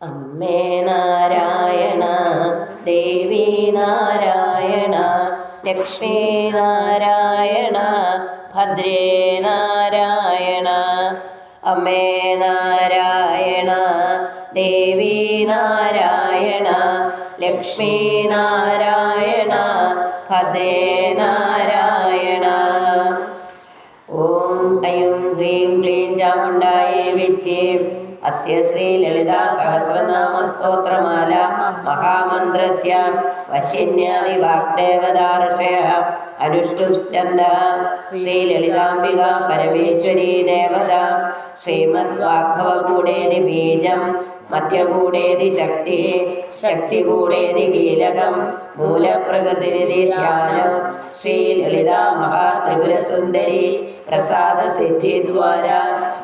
അമ്മേ നാരായണ ദേവി നാരായണ ലക്ഷ്മീ നാരായണ ഭദ്രേ നാരായണ അമ്മേ നാരായണ ദേവി നാരായണ ലക്ഷ്മീ നാരായണ ഭദ്രേ നാരായണ. ഓം ഐം ഹ്രീം ക്ലീം ചാമുണ്ടായി വിച്ചേ അസ്യ ശ്രീ ലളിതാ സഹസ്രനാമ സ്തോത്രമാല മഹാമന്ത്രസ്യ വശിന്യാദി വാഗ്ദേവതാ ഋഷയ അനുഷ്ടുശ്ചന്ദ ശ്രീ ലളിതാംബിക പരമേശ്വരീ ദേവത. ശ്രീമദ് വാഗ്ഭവകൂടേതി ബീജം മധ്യകൂടേതി ശക്തി ശക്തി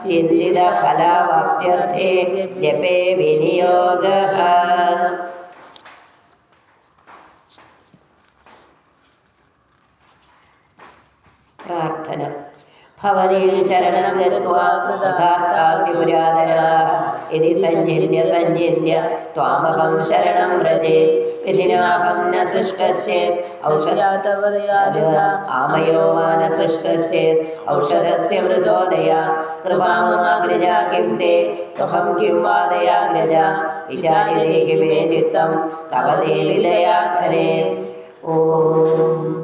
ചിന്തിത ഫലാവാപ്ത്യർത്ഥേ ജപേ വിനിയോഗ. പ്രാർത്ഥന. ഭവനീ ശരണം പുരാതനാः ഇതി സഞ്ജിന്യ സഞ്ജിന്യ ത്വാമഹം ശരണം വ്രജേ. വിധിനാഹം ന സൃഷ്ടസ്യേത് ഔഷധ ആമയോ വാ ന സൃഷ്ടസ്യേത് ഔഷധസ്യ വൃതോദയ. കൃപാമമാഗ്രജ കിം തേ. ത്വഹം കിം വാദയാഗ്രജ വിചാര്യതേ കിമേ ചിത്തം. തവ ദേവി ദയാഖരേ ഓം.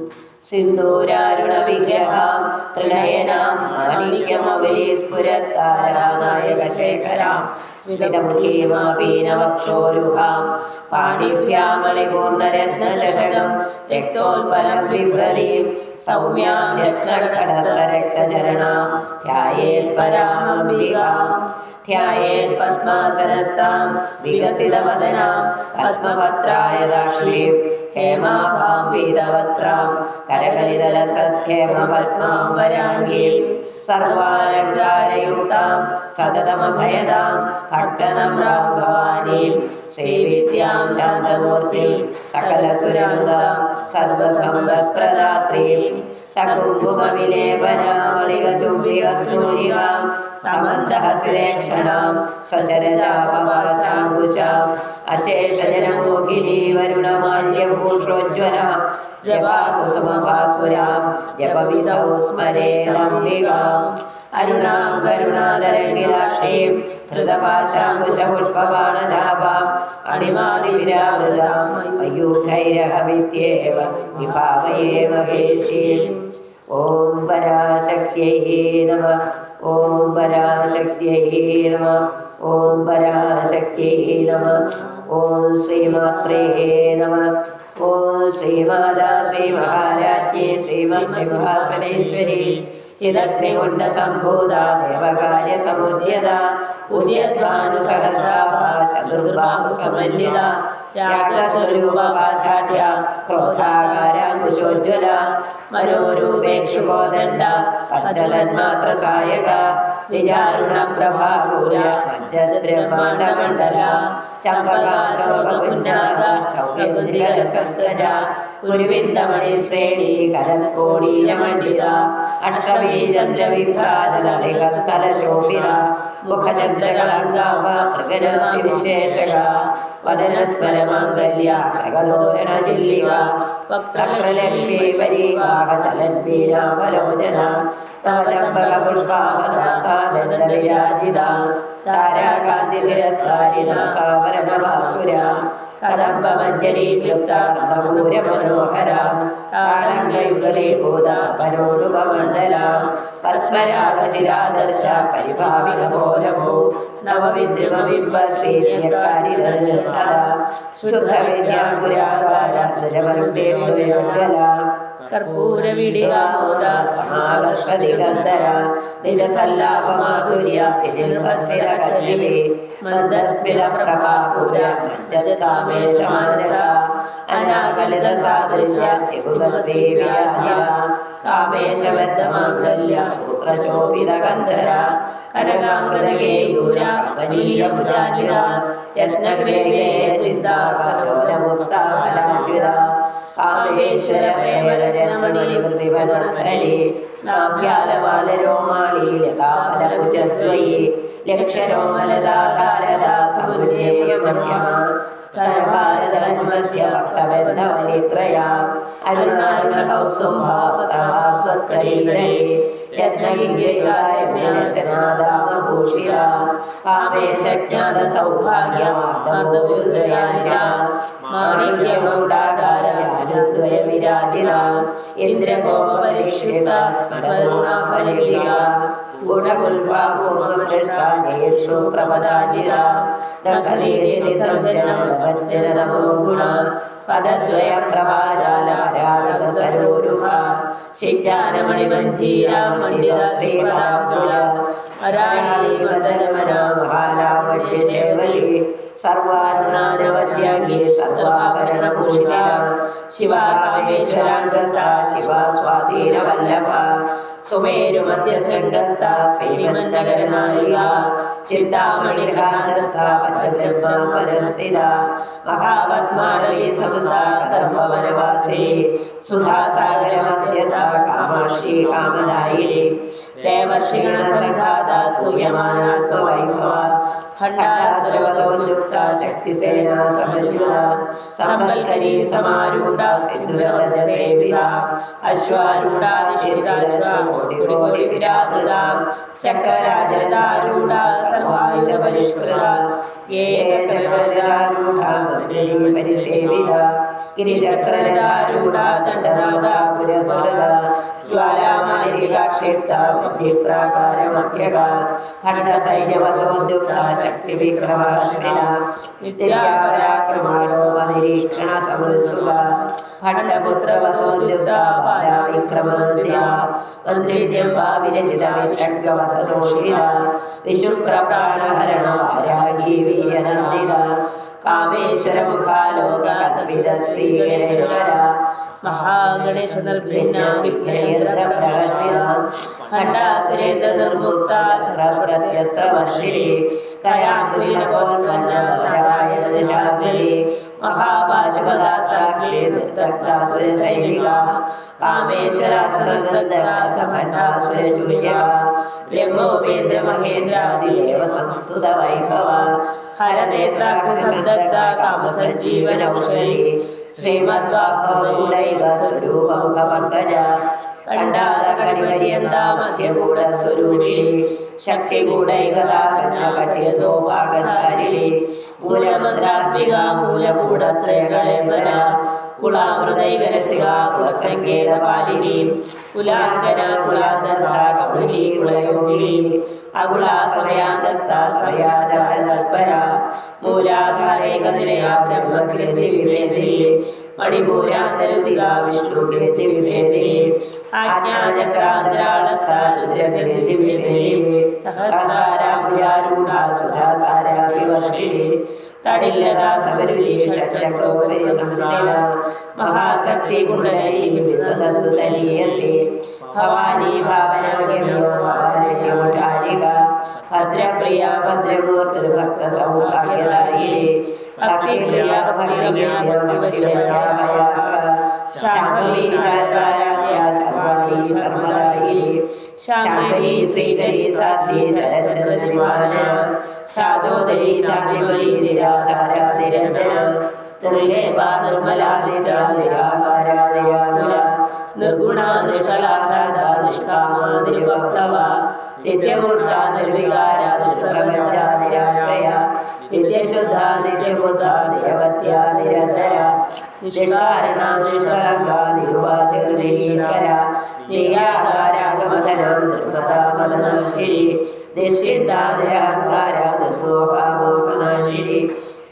സിന്ദൂരാരുണവിഗ്രഹാം തൃണയനാം മാണിക്യമവലീസ്ഫുരത്താരാനായകശേഖരാം സ്മിതമുഖീമാപീനവക്ഷോരുഹാം പാണിഭ്യാമളിപൂർണരത്നചഷകം രക്തോൽപലം വിഭ്രതീം സൗമ്യാം രത്നഘടസ്തരക്തചരണാം ധ്യായേത് പരാമംബികാം ധ്യായേത് പത്മാസനസ്താം വികസിതവദനാം പത്മപത്രായ ദാക്ഷ്മീം ഹേമാഭാം പീതവസ്ത്രാം പത്മാം വരാംഗീം സർവാലങ്കാരയുക്താം സതതമഭയതാം ഭക്തനമ്രാം ഭവാനീം ശ്രീവിദ്യാം ശാന്തമൂർത്തിം സകലസുരമുദാം സർവസമ്പത്പ്രദാത്രീം. സകുങ്കുമവിലേപനാമളികചുംബികസ്തൂരികാം സമന്തഹസിലേക്ഷണാം സചരജാപവാശാങ്കുശാം അശേഷജനമോഹിനി വരുണമാല്യഭൂഷോജ്വല ജപാകുസുമഭാസുരാം ജപവിധൗ സ്മരേദംബികാം അരുണാം കരുണാതരംഗിരാക്ഷീം ധൃതപാശാങ്കുശപുഷ്പബാണജാപാം അണിമാതിവിരാവൃതാം മയൂഖൈരഹവിദ്യേവ വിഭാവയേവ മഹേഷീം ഓം പരാശക്തിയൈ നമ. ഓം പരാശക്തിയൈ നമ. ഓം പരാശക്തിയൈ നമ. ഓം ശ്രീമാത്രേ നമ. ഓം ശ്രീമാതാ ശ്രീമഹാരാജ്ഞേ ശ്രീമത്സിംഹാസനേശ്വരി. ചിദഗ്നികുണ്ട സംഭൂത ദേവകാര്യ സമുദ്യത ഉദ്യദ്ഭാനുസഹസ്രാഭ ചതുർബാഹു സമന്വിത യാഗസ്വരൂപ പാശാഠ്യ ക്രോധാകാരാങ്കുശോജ്വല മനോരൂപേക്ഷുകോദണ്ഡ പഞ്ചതന്മാത്ര സായക നിജാരുണ പ്രഭാപൂര പഞ്ചബ്രഹ്മാണ്ഡമണ്ഡല ചമ്പകാശോകുന്നാഥ ചമ്പകാശോകപുന്നാഗ സൗഗുദ്രിക സദ്ഗജ ഗുരുവിന്ദമണി ശ്രേണി കരത്കോടീരമണ്ഡിത അക്ഷമീ സ്ഥലശോഭിത മുഖചന്ദ്രകളങ്കാവ മൃഗനാഭി വിശേഷക വദനസ്മരമാംഗല്യ പ്രഗതോരണ ചില്ലിക വക്രലക്ഷ്മീ വരീവാഹചലന്മീനാവലോചന തവ ചമ്പക പുഷ്പാവനാസാദണ്ഡ വിരാജിത താരാകാന്തി തിരസ്കാരിണ സാവരണ ഭാസുര കദംബ മഞ്ജരി ക്ലുപ്ത കർണപൂര മനോഹര താളങ്കയുഗളെ ഭൂത പരോടുപമണ്ഡല പത്മരാഗശിരാദർശ പരിഭാവിക കോലമോ നവവിദ്രുമബിംബ ശ്രീര്യകാരിദർശന ശുദ്ധ വിദ്യാപുരാകാര നിരവരുണ്ടേജ്വല കർപ്പൂരവിടികാമോദ സമാകർഷദിഗന്ധര നിജസല്ലാപമാധുര്യ വിനിർഭസിത കജ്ജിമേ മന്ദസ്മിത പ്രഭാപുര മഞ്ജകാമേശമാനസ അനാകലിത സാദൃശ്യ ത്രിപുരസേവിരാജിത കാമേശബദ്ധമാംഗല്യ സൂത്രശോഭിത ഗന്ധര കനകാംഗദകേയൂര കമനീയ ഭുജാന്വിത രത്നഗ്രഹേ ചിന്താകലോലമുക്ത ഫലാന്വിത കാമേശ്വര കാമേശജ്ഞാത സൗഭാഗ്യമാർദ്ദമോരുദ്വയാനിത മാണിക്യമൗടാകാര രാജദ്വയ വിരാജിത ഇന്ദ്രഗോപരിഷ്ഠിത സ്മരണാഫലിക ഗുണകുൽപാകൂർമ്മപൃഷ്ടാനേഷു പ്രപദാന്യത ദഖനീതി സംജനമോ ഗുണ. പദദ്വയ പ്രഭാജാലാരാഗത സരോരുഹ ശിജ്ഞാനമണിമഞ്ജീരാമണിത ശ്രീപദാബ്ജുല അരാണി മദഗമന മഹാലാവണ്യശേവലി സർവാരുണാനവദ്യാംഗി സർവാഭരണഭൂഷിത ശിവാ കാമേശ്വരാംഗസ്ഥ ശിവാ സ്വാധീനവല്ലഭ സുമേരുമധ്യശൃംഗസ്ഥ ശ്രീമന്നഗരനായിക ചിന്താമണികാന്തസ്ഥ പഞ്ചബ്രഹ്മസ്ഥിത മഹാപത്മാണവി സംസ്ഥ കദംബവനവാസിനി സുധാസാഗര മധ്യസ്ഥ കാമാക്ഷി കാമദായിനി ദേവർഷിഗണസംഘാത സ്തുയമാനാത്മവൈഭവ ഭണ്ഡാസുരവതോദ്യുക്ത ശക്തിസേന സമന്വിത സമ്പൽക്കരി സമാരൂഢ സിന്ധുരവ്രജസേവിത അശ്വാരൂഢ നിഷിതാശ്വാടി കോടി വിരാമൃത ചക്രരാജരതാരൂഢ സർവായുധ പരിഷ്കൃത യേ ചക്രരതാരൂഢ മന്ത്രിണി പരിസേവിത ഗിരിചക്രരതാരൂഢ ദണ്ഡനാഥ പുരസ്കൃത ജ്വാലാമാലികാക്ഷേപ്ത പ്രാകാരമധ്യക ഭണ്ഡസൈന്യവതോദ്യുക്ത ശക്തി വിക്രമാശ്രിത നിത്യാപരാക്രമാണോ നിരീക്ഷണ സമുത്സുക ഭണ്ഡപുത്രവതോദ്യുക്ത വിക്രമനന്ദിത മന്ത്രിണ്യം വിരചിത ഷഡ്ഗവതദോഷിത വിശുക്രപ്രാണഹരണ വാരാഹി വീര്യനന്ദിത കാമേശ്വര മുഖാലോക കപിത ശ്രീഗണേശ്വര മഹാഗണേശ നിർഭിന്ന വിഘ്നയന്ത്ര പ്രകർഷിത ഖണ്ഡാസുരേന്ദ്ര നിർമുക്ത ശസ്ത്രപ്രത്യസ്ത്രവർഷിണി കരാകുലീനപോൽപ്പന്ന പരായണ ദിശാഗ്രി മഹാപാശുപദാസ്ത്രാഗ്നി നിർദഗ്ധാസുര ബ്രഹ്മോപേന്ദ്ര വൈഭവ ഔഷധി ശ്രീമദ്വാഗ്ഭവഗുണൈക സ്വരൂപമുഖപങ്കജ കണ്ടാത കണിപര്യന്ത മധ്യകൂട സ്വരൂപിണി ശക്തികൂടൈകതാകന്ന മൂലമന്ത്രാത്മിക മൂലകൂടത്രയകളേവന കുളാമൃതൈകരസിക കുളസങ്കേത പാലിനി കുലാംഗന കുലാന്തസ്ഥ കൗളിനി കുളയോഗിനി അകുളാ സമയാന്തസ്ഥ സമയാചാര തൽപര മൂലാധാരൈക നിലയ ബ്രഹ്മകൃതി വിവേദിനി മണിപൂരാന്തരുതിക വിഷ്ണു കൃതി വിവേദിനി ആജ്ഞാചക്രാന്തരാളസ്ഥ രുദ്രകൃതി വിവേദിനി സഹസ്രാരാംബുജാരൂഢ സുധാസാരാഭിവർഷിണി തടില്ലത സംസ്ഥിത മഹാശക്തി കുണ്ടലി വിശ്വതന്തു തനീയസി ഭവാനി ഭാവനാഗമ്യോ ഭാവനട്യോട്ടാരിക ഭദ്രപ്രിയ ഭദ്രമൂർത്തി ഭക്ത സൗഭാഗ്യദായിനി ഭക്തിപ്രിയ ഭക്തിഗമ്യ ഭക്തിവശ്യാഭയ ശാംഭവി ശാരദാരാധ്യ സർവാണി ശർമ്മദായിനി ശാങ്കരി ശ്രീകരി സാധ്വി ശരചന്ദ്രനിവാരണ ശാദോദരി ശാന്തിമലി നിരാധാര നിരഞ്ജന. നിർലേപ നിർമ്മലാദിത നിരാകാരാദിരാകുല നിർഗുണ നിഷ്കല ശാന്ത നിഷ്കാമ നിരുഭക്തവ നിത്യമുക്ത നിർവികാര ദുഷ്പ്രപഞ്ച നിരാശ്രയ. നിത്യശുദ്ധ നിത്യബുദ്ധ നിരവധ്യ നിരന്തര. നിഷ്കാരണ നിഷ്കളങ്ക നിരുവാചക നിരീശ്വര നിരാകാരാഗമതന നിർമ്മത മദനാശിരി നിശ്ചിന്ത നിരഹങ്കാര നിർമോഹാമോഹനാശിരി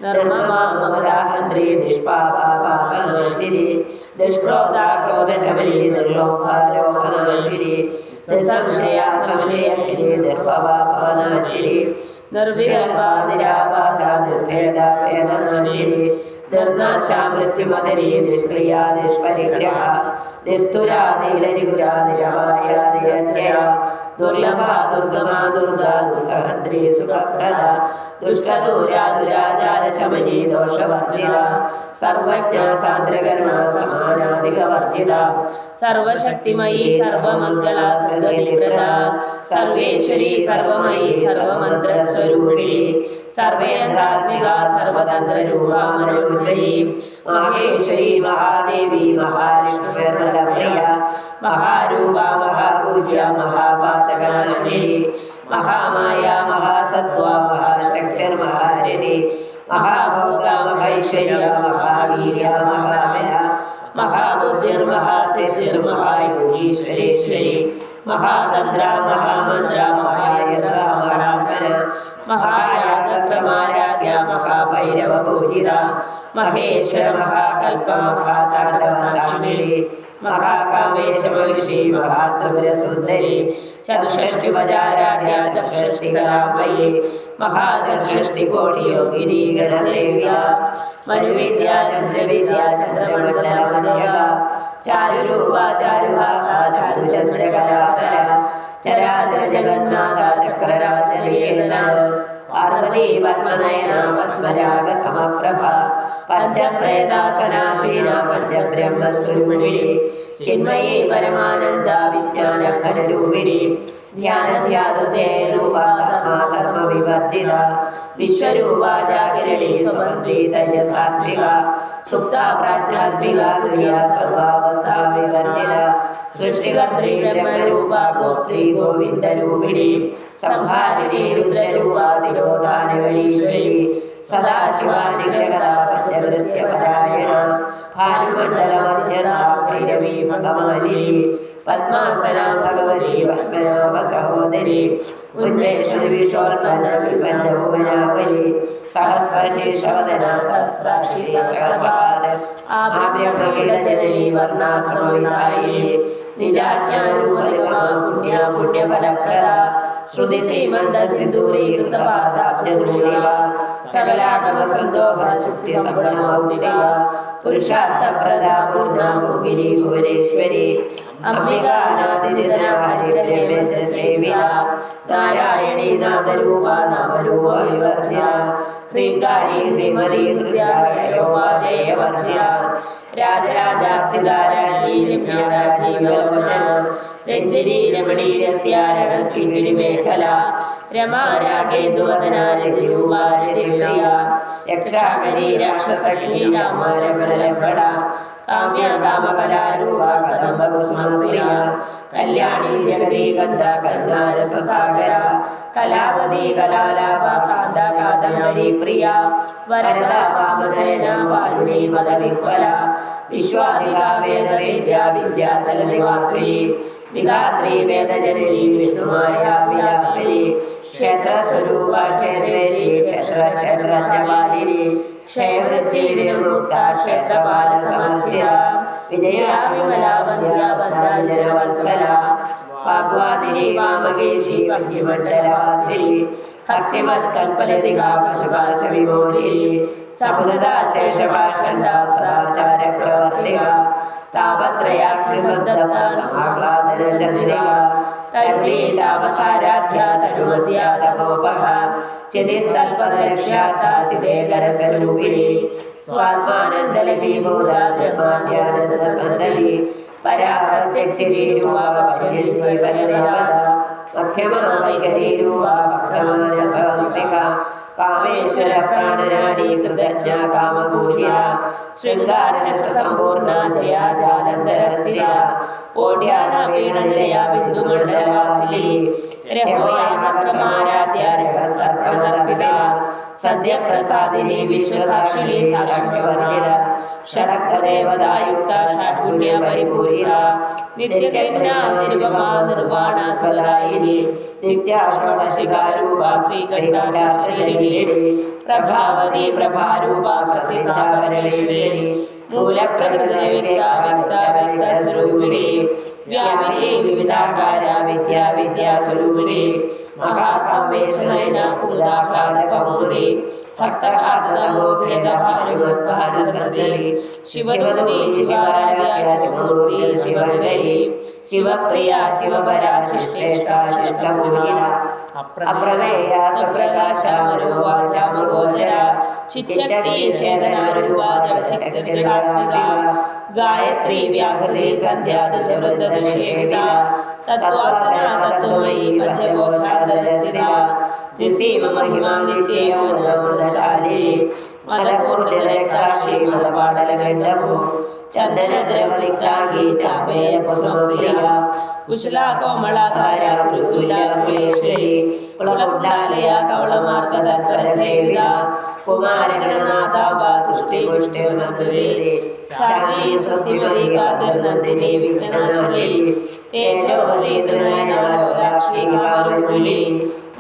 നിർമ്മമാമമദാഹന്ത്രി നിഷ്പാപാപാപനാശിരി നിഷ്ക്രോധ ക്രോധശമനി നിർലോഭാലോപനാശിരി നിസ്സംശയ സംശയക്കിരി നിർഭവാപനാശിരി നിർവികൽപ നിരാബാധ നിർഭേദ ഭേദനാശിരി നിർനാശ മൃത്യുമതനി നിഷ്ക്രിയ നിഷ്പരിഗ്രഹ നിസ്തുരാ നീലജിഗുര നിരമായ നിരഞ്ജയ ദുർഗ ദുഃഖഹന്ത്രി സുഖപ്രദ. ദുഷ്ടദൂര ദുരാചാര ശമനി ദോഷവർജിത. സർവജ്ഞ സാന്ദ്രകർമ്മ സമാനാധിക വർജിത. സർവശക്തിമയി സർവമംഗള സർവതിപ്രദ സർവേശ്വരി സർവമയി സർവമന്ത്രസ്വരൂപിണി. സർവേന്ദ്രാത്മിക സർവതന്ത്രരൂപ महेश्वरी महादेवी महालक्ष्मीप्रिया महारूपा, महापूज्या महापातकलक्ष्मी महामाया महासत्त्वा महाशक्तिर्महारिणे, महाभोगा, महैश्वर्या, महावीर्या महाबला महाबुद्धिर्महासिद्धिर्महायोगीश्वरेश्वरी महातन्द्रा महामन्द्रा महायन्त्रा महाकर മഹായാഗക്രമാരാധ്യ മഹാഭൈരവ പൂജിത മഹേശ്വര മഹാകൽപ മഹാതാണ്ഡവ സാക്ഷിണി മഹാകാമേശ മഹിഷി മഹാത്രിപുര സുന്ദരി ചതുഷ്ടി വജാരാധ്യ ചതുഷ്ടി കലാമയി മഹാചതുഷ്ടി കോടി യോഗിനി ഗണസേവിത മനുവിദ്യ ചന്ദ്രവിദ്യ ചന്ദ്രമണ്ഡല മധ്യ ചാരുരൂപ ചാരുഹാസ ചാരുചന്ദ്രകലാധര. ചരാചര ജഗന്നാഥ ചക്രരാജനേതന പാർവതി പത്മനയന പത്മരാഗ സമപ്രഭ പഞ്ചപ്രേതാസനാസീന പഞ്ചബ്രഹ്മസ്വരൂപിണി ಚಿನ್ಮಯೇ ಪರಮಾನಂದ ವಿಜ್ಞಾನ ಕರರೂಪಿಣಿ ಧ್ಯಾನ ಧ್ಯಾನುತೆ ರೂಪ ವಿವರ್ಜಿತ ವಿಶ್ವರೂಪ ಜಾಗರಣಿ ಸುಮಂತ್ರಿ ತಯ ಸಾತ್ವಿಕ. ಸುಪ್ತ ಪ್ರಾಜ್ಞಾತ್ಮಿಕ ತುಲ್ಯ ಸರ್ವಾವಸ್ಥಾ ವಿವರ್ಜಿತ. ಸೃಷ್ಟಿಕರ್ತೃ ಬ್ರಹ್ಮ ರೂಪ ಗೋತ್ರಿ ಗೋವಿಂದ ರೂಪಿಣಿ ಸಂಹಾರಿಣಿ ರುದ್ರ ರೂಪ ತಿರೋಧಾನಗರೀಶ್ವರಿ ಸದಾಶಿವಾನಿ ಜಗದ ಪಂಚವೃತ್ಯ ಪರಾಯಣ ഭൈരവി ഭഗവാനിനി. പത്മാസന ഭഗവതി പത്മനാഭ സഹോദരി ഉന്മേഷണ വിഷോൽപന വിപന്ന ഭുവനാവലി സഹസ്രശീർഷവദന. സഹസ്രാക്ഷി സഹസ്രപാദ ആബ്രഹ്മകീടജനനി വർണാശ്രമവിധായിനി. നിജാജ്ഞാനൂപനിഗമാ പുണ്യ പുണ്യഫലപ്രദ. ശ്രുതി ശ്രീമന്ത സിന്ദൂരീകൃത പാദാബ്ജദൂരിക സകലാഗമ സന്തോഹ ശുക്തി സമ്പന്നമൗക്തിക പുരുഷാർത്ഥപ്രദ പൂർണ ഭോഗിനി ഭുവനേശ്വരി അംബികാനാദിനിധന ഹരിരേന്ദ്ര സേവിത നാരായണീ നാദരൂപ നാമരൂപ വിവർജിത ഹ്രീങ്കാരി ഹ്രീമതി ഹൃദയായോപാദേയ വർജിത രാജരാജാർത്ഥിത രാജ്ഞി രമ്യരാജീവലോചന രഞ്ജനി രമണി രസ്യാരണ കിങ്ങിണി മേഖല രമാ രാഗേന്ദുവദനാരതിരൂപ രതിപ്രിയ രക്ഷാകരി രാക്ഷസഗ്നി രാമ രമണരമ്പട കാമ്യ കാമകലാരൂപ കദംബകുസുമപ്രിയ കല്യാണി ജഗതി ഗന്ധ കന്യാരസസാഗര കലാവതി കലാലാപ കാന്ത കാദംബരി പ്രിയ വരദ വാമനയന വാരുണി മദവിഹ്വല വിശ്വാധിക വേദവേദ്യ വിദ്യാചല നിവാസിനി വിധാത്രി വേദജനനി വിഷ്ണുമായ ക്ഷേത്രസ്വരൂപ ക്ഷേത്രേരി ക്ഷേത്ര ക്ഷേത്രജ്ഞമാലിനി ക്ഷയവൃത്തി ക്ഷേത്രപാല സമർശിത വിജയ വിമല വന്ദ്യ വന്ദന വത്സല വാഗ്വാദിനി വാമകേശി വഹ്യമണ്ഡലവാസിനി ഭക്തിമത് കൽപ്പലതികാ പശുപാശ വിമോചിനി സദാചാര പ്രവർത്തിക താപത്രയാഗ്നി സന്തപ്ത സമാഹ്ലാദന ചന്ദ്രിക തരുണീ താപസാരാധ്യ തനുമദ്യ തപോപഹ കാമേശ്വര പ്രാണനാടി കൃതജ്ഞ കാമഭൂഷിയ ശൃംഗാരരസ സമ്പൂർണ ജയ ജാലന്ധര സ്ഥിര ഓട്യാണ വീണനിലയ ബിന്ദുമണ്ഡലവാസിനി രഹോയാഗക്രമാരാധ്യ രഹസ്തർപ്പണർപ്പിത സദ്യപ്രസാദിനി വിശ്വസാക്ഷിണി സാക്ഷിവർജിത ഷടക്കദേവതായുക്ത ഷാഡ്ഗുണ്യ പരിപൂരിത നിത്യകന്യ നിരുപമാ നിർവാണ నిత్యాశ్వశిఖారూపా శ్రీకంఠారాశ్వరి ప్రభావతి ప్రభారూపా ప్రసిద్ధ పరమేశ్వరి మూల ప్రకృతి విద్య వ్యక్త వ్యక్త స్వరూపిణి వ్యామిని వివిధాకార విద్య విద్యా స్వరూపిణి మహాకామేశనైన కుదాపాద కౌముది భక్తకార్తనమో భేదభానుమద్భాను సందలి ശിവപ്രിയ ശിവപര ശിഷ്ടേഷ്ട ശിഷ്ടമോഹിന അപ്രമേയ സപ്രകാശ മനോവാചാമഗോചര ചിച്ചക്തി ചേതനാരൂപ ജലശക്തി ജടാത്മിക ഗായത്രി വ്യാഹൃതി സന്ധ്യാദി ച വൃന്ദദുഷേവിത തത്വാസന തത്വമയി പഞ്ചകോശാന്തരസ്ഥിത നിസീമ മഹിമാ നിത്യേമോനമോദശാലി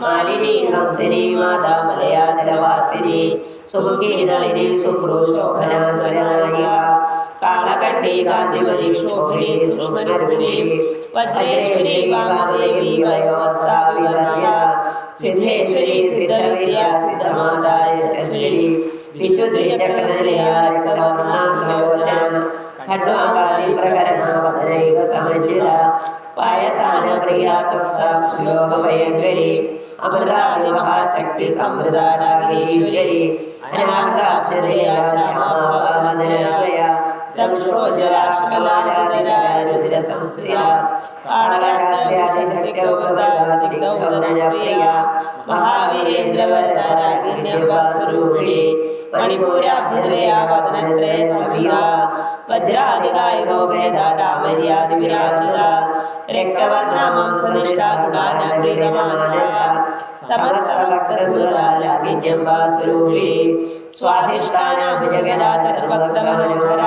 മാലിനി ഹംസിനി മാതാമലയാ ജലവാസിനി. സുമുഖി നളിനി സുഭ്രൂശോഭന സുരനായിക കാളകണ്ഠി കാന്തിമതി ശോഭിണി സൂക്ഷ്മരൂപിണി വജ്രേശ്വരി വാമദേവി വയോവസ്ഥാ വിവർജിത സിദ്ധേശ്വരി സിദ്ധവിദ്യ സിദ്ധമാതാ യശസ്വിനി വിശുദ്ധി ചക്രനിലയ രക്തവർണാഗ്രോചന ഖണ്ഡാകാരി പ്രകരണ വദനൈക സമന്വിത പായസാന പ്രിയ ത്വസ്താശ്ലോക അമൃതാദി മഹാശക്തി സമൃതാടാഗ്നീശ്വരി അനാഗ്രാബ്ജനയ ശ്യാമാമദനായ ദംശ്രോജ്വലാശ്മലാനന്ദരായ രുദ്ര സംസ്ഥിത കാളരാഗ്നപ്രിയ മഹാവീരേന്ദ്ര വരദാരാഗിണ്യംബാസ്വരൂപിണി മണിപൂരാബ്ജനയ വദനത്രയ സംവിത വജ്രാധികായുഗോപേതാടാമര്യാദി വിരാകൃത രക്തവർണ മാംസനിഷ്ഠ ഗുണാനപ്രീതമാനസ സമസ്ത ഭക്തസുരാലാഗിന്യംബാസ്വരൂപിണി സ്വാധിഷ്ഠാനാഭിജഗദാ ചതുർവക്രമനോഹര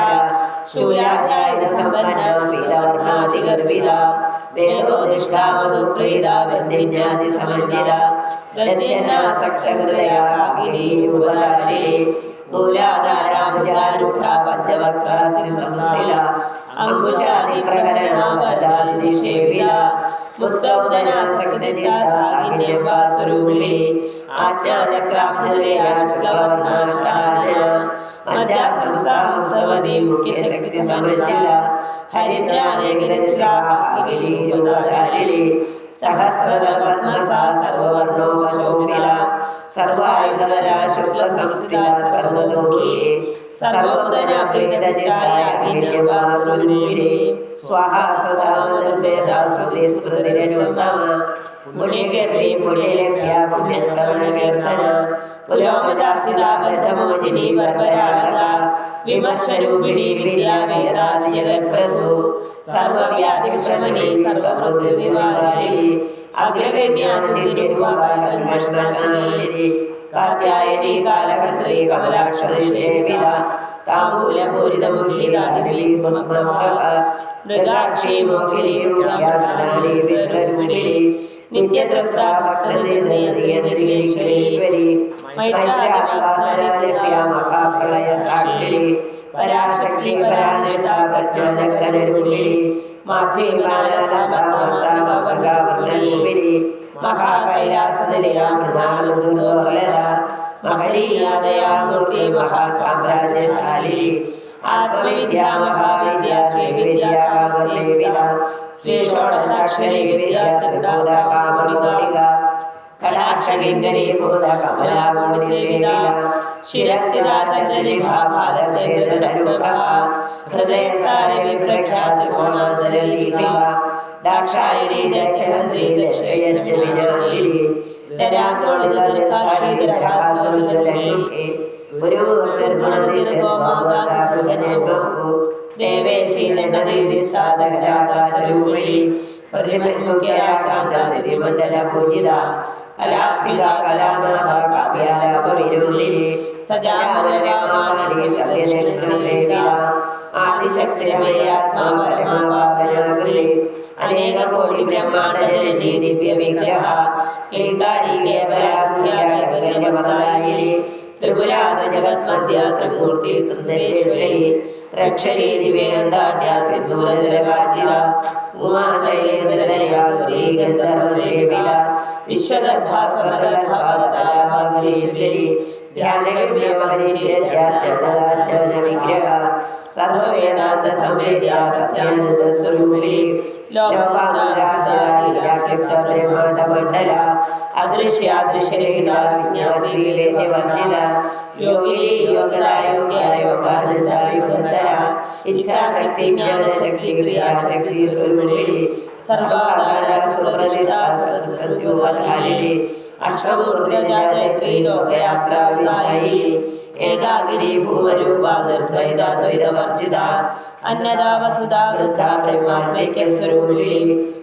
ശൂലാധ്യായുധ സമ്പന്ന പീതവർണാതിഗർഭിത വേഗോദിഷ്ഠാ മധുപ്രീത വന്ദിന്യാതി സമന്വിത ദദ്യന്നാസക്ത ഹൃദയ കാകിനി രൂപധാരിണി മൂലാധാരാമുചാരുഢ പഞ്ചവക്രാസ്തി സംസ്ഥിത അങ്കുശാദി പ്രകരണ വരദാതി നിഷേവിത മജ്ജാസംസ്ഥാവതി മുഖ്യശക്തി സമന്വിത ഹരിദ്രാനേകരസ്രാഹിണി സഹസ്രത പത്മസ്ഥാ സർവവർണോപശോഭിത സർവായുധര ശുക്ല സംസ്ഥിത സർവദോഖി സർവോദന പ്രീതചിത്തായ ഗിന്യവാസുരൂപിണി സ്വാഹ സ്വധാമനിർവേദ ശ്രുതി സ്മൃതിരനുത്തമ പുണ്യകീർത്തി പുണ്യലഭ്യ പുണ്യശ്രവണ ബദ്ധമോചിനി ബർബരാളക വിമർശരൂപിണി വിദ്യാവേദാദി ജഗത്പ്രസു സർവവ്യാധി വിഷമനി സർവമൃത്യു നിവാരിണി അഗ്രഗണ്യാചിതിരുവാകാശനാശിനി കാത്യായനി കാലഹന്ത്രി കമലാക്ഷ നിഷേവിത താമ്പൂലപൂരിതമുഖി ദാടിമി സമപ്രഭ മൃഗാക്ഷി മോഹിനി മുഖ്യാണി വിദ്രരുമിണി മഹാസാമ്രാജ്യശാലി ഭക്തനിർണയീശ്വരീശ്വരി മൈത്രാദിവാസനലഭ്യ മഹാപ്രളയ മഹനീയാദയാമൂർത്തി മഹാസാമ്രാജ്യശാലിനി ആത്മവിദ്യ മഹാവിദ്യ ശ്രീവിദ്യ കാമസേവിത ശ്രീ ഷോഡശാക്ഷരി വിദ്യ ത്രിപുര കാമണിക കടാക്ഷകിങ്കരി ഭൂത കമലാഗുണ സേവിത ശിരസ്ഥിത ചന്ദ്രനിഭ ഭാലസ്തേന്ദ്രൂപ ഹൃദയസ്ഥാന വിപ്രഖ്യാതി കോണാന്തരലിപിക ദാക്ഷായണി ദൈത്യഹന്ത്രി ദക്ഷയജ്ഞവിശ്വരി തരാന്തോളിത ദുർഗാശ്രീധരഹാസ്വലി ഗുരു ദേവേശി ദണ്ഡദേവിസ്താദകരാകാശരൂപിണി പ്രതിമുഖ്യരാകാന്തിമണ്ഡല പൂജിത കലാത്മിക കലാനാഥ സജാമരവാമാനസേവിത ആദിശക്തിരമയാത്മാ പരമാപാവനാകൃതി അനേക കോടി ബ്രഹ്മാണ്ഡ ജനനി ദിവ്യ വിഗ്രഹ ക്ലീകാരി കേവലാഖ്യാലിനി ത്രിപുരാത ജഗത്മധ്യ ത്രിമൂർത്തി ത്രിദേശേശ്വരി ത്രക്ഷരി ദിവ്യഗന്ധാഢ്യ സിദ്ധൂരജലകാചിത ഉമാശൈലേന്ദ്രനയാഗുരി ഗന്ധർവസേവിത വിശ്വഗർഭാസ്വർഗർഭവരതായ ഭാഗീശ്വരി ധ്യാനഗമ്യ പരിശീലന വിഗ്രഹ സർവവേദാന്ത സംവേദ്യ സത്യാനന്ദ സ്വരൂപിണി ലോകാന്തരാക്ഷിപ്ത മണ്ഡല അദൃശ്യാദൃശ്യരഹിത വിനായിനി ഏകാഗിരി ഭൂമരൂപ നിർദ്വൈത ദ്വൈതവർജിത അന്നദ വസുധ വൃദ്ധ ബ്രഹ്മാത്മൈക്യ സ്വരൂപിണി.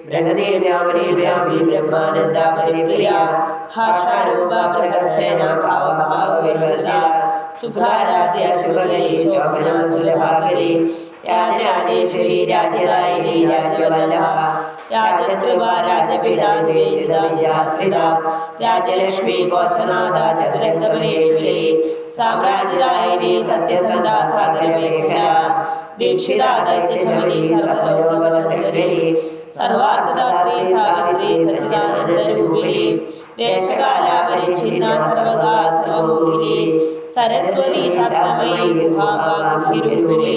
ബൃഹദേ ബ്രാഹ്മണി ബ്രാഹ്മി ബ്രഹ്മാനന്ദ പരിപ്രിയ ഭാഷാരൂപ ബൃഹത്സേന ഭാവഭാവ വിരചിത സുഖാരാധ്യ ശുഭകരി ശോഭന സുലഭാകരി രാജരാജേശ്വരി രാജദായിനി രാജവല്ലഭ. രാജകൃപ രാജപീഠാശ്രിത രാജലക്ഷ്മി കോശനാഥ ചതുരംഗപരേശ്വരി സാമ്രാജ്യദായിനി സത്യസന്ധ സാഗരമേഖല ദീക്ഷിത ദൈത്യശമനി സർവലോകവശങ്കരി സർവാർത്ഥദാത്രി സാവിത്രി സച്ചിദാനന്ദ രൂപിണി ദേശകാലാപരിച്ഛിന്ന സർവകാ സർവമോഹിനി സരസ്വതി ശാസ്ത്രമയി ഗുഹാംബ ഗുഹിരൂപിണി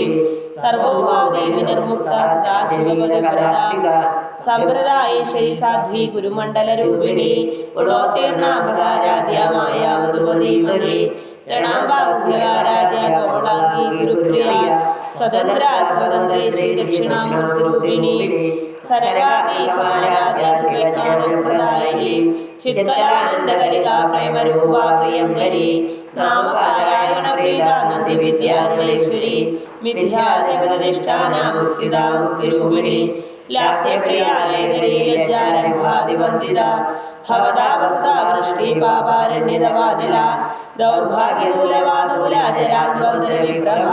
സർവോകാദേവി നിർമുക്ത സദാശിവപദപ്രദ സമ്പ്രദായേശ്വരി സാധ്വി ഗുരുമണ്ഡല രൂപിണി പുളോത്തീർണാപകാരാധ്യമായ മധുമതി മതി ഗണാംബാഗുഹ്യകാരാധ്യ കമലാംഗി ഗുരുപ്രിയ സ്വതന്ത്ര സ്വതന്ത്രേശി ദക്ഷിണാമൂർത്തി രൂപിണി സരകാദി സമാരാധ്യ ശിവജ്ഞാനപ്രദായിനി ചിത്കലാനന്ദകരിക പ്രേമരൂപ പ്രിയങ്കരി. നാമപാരായണ പ്രീത നന്ദി വിദ്യാരുണേശ്വരി മിഥ്യാധിപതിഷ്ഠാന മുക്തിദ മുക്തിരൂപിണി ಲಾಸ್ಯ ಪ್ರಿಯಾಲಯಿಂದ ಹವದಾವಸ್ಥಾ ವೃಷ್ಟಿ ಪಾಪಾರಣ್ಯದ ವಾದಿಲ ದೌರ್ಭಾಗ್ಯ ಧೂಲವಾದೂಲ ಚರಾಧ್ವಂದ್ರ ವಿಪ್ರಭ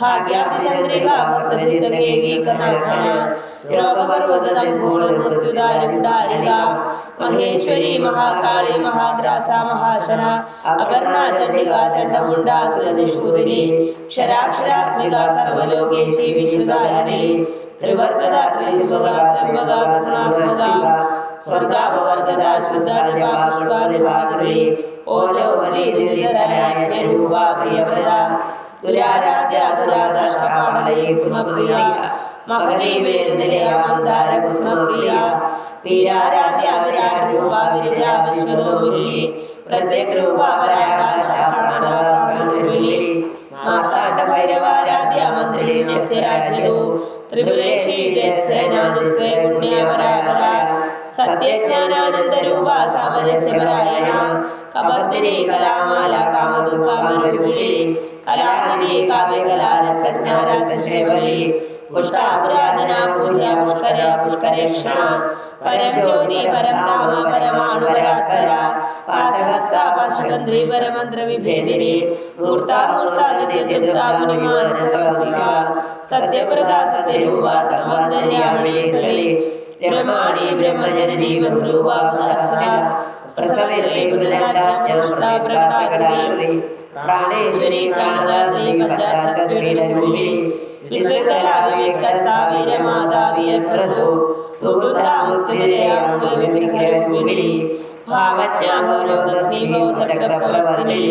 ಹಾಗ್ಯಾಪಿ ಚಂದ್ರಿಗಾ ಭಕ್ತ ಚಿಂತಕೇ ಗೀಕನಾಥನ ഭാഗ്യാഭിചന്ദ്രിക ഭക്തചിത്തകേകീകനാഥന രോഗപർവതം ഭൂളുർമൃത്യുദാരുണ്ടാരിക മഹേശ്വരി മഹാകാളി മഹാഗ്രാസ മഹാശന അപർണ ചണ്ഡിക ചണ്ഡമുണ്ടാസുരനിഷൂദിനി ക്ഷരാക്ഷരാത്മിക സർവലോകേശി വിശ്വദാരിണി ത്രിവർഗദ ത്രിശുഭഗ ത്രംബക കരുണാത്മക സ്വർഗാപവർഗദ ശുദ്ധ ജപ പുഷ്പാദിഭാഗരി ഓജോവതി ദുരാരാധ്യ പ്രിയവ്രത ദുരാരാധ്യ ദുരാദശപാടലേ സുമപ്രിയ മഹദേവേരുനിലയ മന്ദാര കുസ്മപ്രിയ വീരാരാധ്യ വിരാട് രൂപ വിരജ വിശ്വതോമുഖി പ്രത്യക് രൂപ പരാകാശ മാർത്താണ്ഡ ഭൈരവാരാധ്യ മന്ത്രിണി നിസ്യരാജ്യതു ത്രിപുരേശി ജയത്സേനാദിശ്രേ പുണ്യപരാപര സത്യജ്ഞാനാനന്ദ രൂപ സാമരസ്യപരായണ കമർദിനി കലാമാല പുഷ്ടാപുരാധന പൂജ പുഷ്കര പുഷ്കരേക്ഷണ പരം ജ്യോതി പരം ധാമ പരമാണു പരാത്പര പാശഹസ്ത പാശകന്ത്രി പരമന്ത്ര വിഭേദിനി മൂർത്ത മൂർത്ത നിത്യതൃപ്ത മുനിമാനസവസിക സത്യപ്രദ സത്യരൂപ സർവന്തര്യാമണി സലി ബ്രഹ്മാണി ബ്രഹ്മജനനി ബഹുരൂപ ഉദാർശന പ്രസവിതേ പുനരാജ്ഞാ പ്രകടാകൃതി പ്രാണേശ്വരി പ്രാണദാത്രി പഞ്ചാശക്തിരൂപിണി വിസൃതല വിവേകസ്ഥാവീരമാതാവിയ പ്രസു മുകുന്ദാമുക്തിനിലയ മൂലവിഗ്രഹരൂപിണി ഭാവജ്ഞാഭവലോകഗ്നിഭവചക്രപ്രവർത്തിനി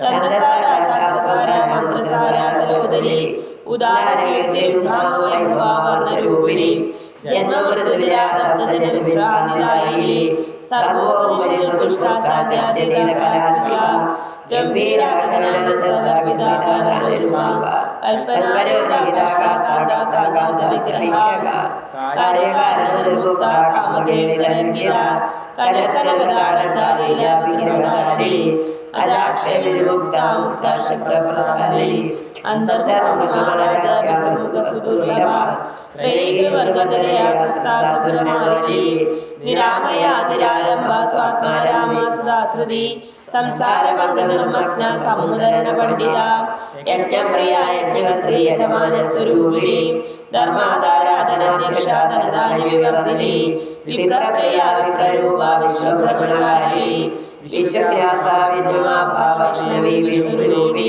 ഛന്ദസാര ശാസ്ത്രസാര മന്ത്രസാര തലോദരി ഉദാരകീർത്തിരുദ്ധാമവൈഭവാവർണരൂപിണി ജന്മമൃദുവിരാതപ്തജന വിശ്രാന്തിദായിനി സർവോപനിഷദുഷ്ടാശാന്യാദിതാകാത്മിക ഗംഭീര ഗഗനാനന്ദഗർഭിതാകാരൂപ കനകനകതാടകാലീല വിഗ്രഹധാരണി അജാക്ഷവിമുക്ത മുക്ത സംസാരഭംഗ നിർമ്മഗ്ന സമുദരണ പണ്ഡിത യജ്ഞപ്രിയ യജ്ഞകർത്തി യജമാന സ്വരൂപിണി ധർമാധാരാധന ധനധാന്യ വിവർദ്ധിനി വിപ്രപ്രിയ വിപ്രരൂപ വിശ്വഭ്രമണകാരിണി വിശ്വഗ്രാസ വിദ്രുമാഭാവൈഷ്ണവി വിഷ്ണുരൂപി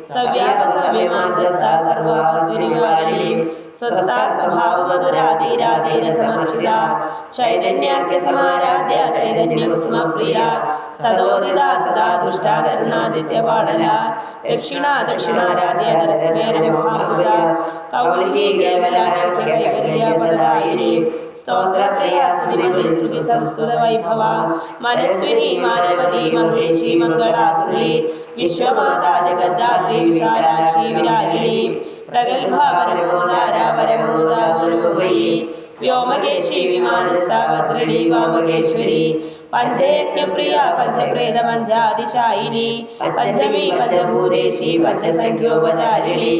सव्यापसव्यमानदस्ता सर्वभवन्तुरिवारिणी स्वस्ता स्वभावमधुराधे राधे रसमर्चिता चैतन्यार्क्यसमाराध्या चैतन्यकुसुमप्रिया सदोदिता सदा दुष्टा तरुणादित्यपाडला मनस्विनी मानवदी महेशी मङ्गलाकृते വിശ്വമാതാ ജഗദ്ധാത്രി വിശാലാക്ഷി വിരാഗിണി പ്രഗത്ഭ പരമോദാര പരമോദ മനോമയി വ്യോമകേശി വിമാനസ്ഥ വജ്രണി വാമകേശ്വരി. പഞ്ചയജ്ഞപ്രിയ പഞ്ചപ്രേത പഞ്ചാതിശായിനി പഞ്ചമി പഞ്ചഭൂതേശി പഞ്ചസംഖ്യോപചാരിണി.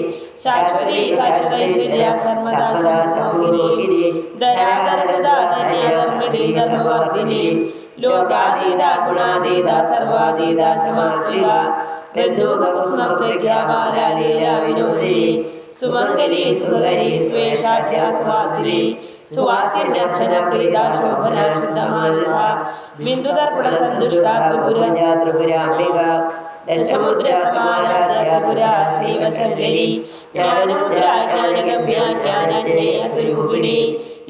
ശാശ്വതി ശാശ്വതൈശ്വര്യ ശർമ്മദാ ശർമ്മോഹിനി ധരാധരസുധാ ധന്യ ധർമ്മിണി ലോകാതീത ഗുണാതീത സർവാതീത ശമാർപ്പിക ബന്ധുകുസ്മ പ്രജ്ഞാപാല ലീല വിനോദിനി. സുമംഗലി സുഖകരി സ്വേഷാഠ്യ സുവാസിനി. സുവാസിന്യർച്ചന പ്രീത ശോഭന ശുദ്ധമാനസ ബിന്ദുതർപ്പണ സന്തുഷ്ട ത്രിപുര. ത്രിപുരാംബിക ദശമുദ്ര സമാരാധ്യ ത്രിപുര ശ്രീവശങ്കരി. ജ്ഞാനമുദ്ര ജ്ഞാനഗമ്യ ജ്ഞാനാന്വേയ സ്വരൂപിണി.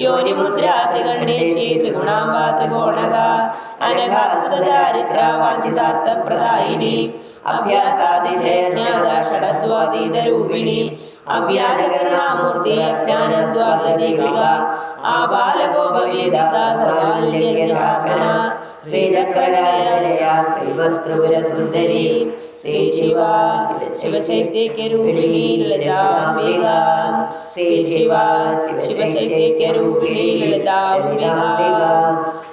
യോനിമുദ്ര ത്രികണ്ഠേശി ത്രിഗുണാംബ ത്രികോണക അനഘാത്മത ചാരിത്ര വാഞ്ചിതാർത്ഥ പ്രദായിനി അഭ്യാസാതിശയജ്ഞാത ഷഡദ്വാതീത രൂപിണി അവ്യാജകരുണാമൂർത്തി അജ്ഞാനദ്വാദീപിക ആബാലഗോപവേദിത സർവാനുല്യശാസന ശ്രീചക്രലയ ശ്രീമത്രിപുര സുന്ദരി ശ്രീ ശിവ ശിവശൈത്യരൂപിണി ലതാംബിക ശ്രീ ശിവ ശിവശൈത്യരൂപിണി ലതാംബിക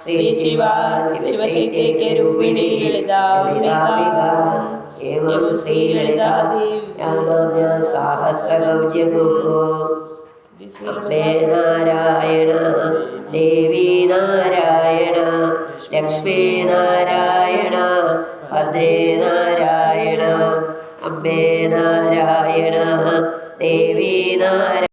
ശ്രീ ശിവ ശിവശൈത്യരൂപിണി ലതാംബിക ഏവം ശ്രീലളിതാദേവി സാഹസ്രഗൗജ്യഗുഹു അമ്മേ നാരായണ ദേവി നാരായണ ലക്ഷ്മീ നാരായണ ഭദ്രേ നാരായണ അമ്മേ നാരായണ ദേവി നാരായണ.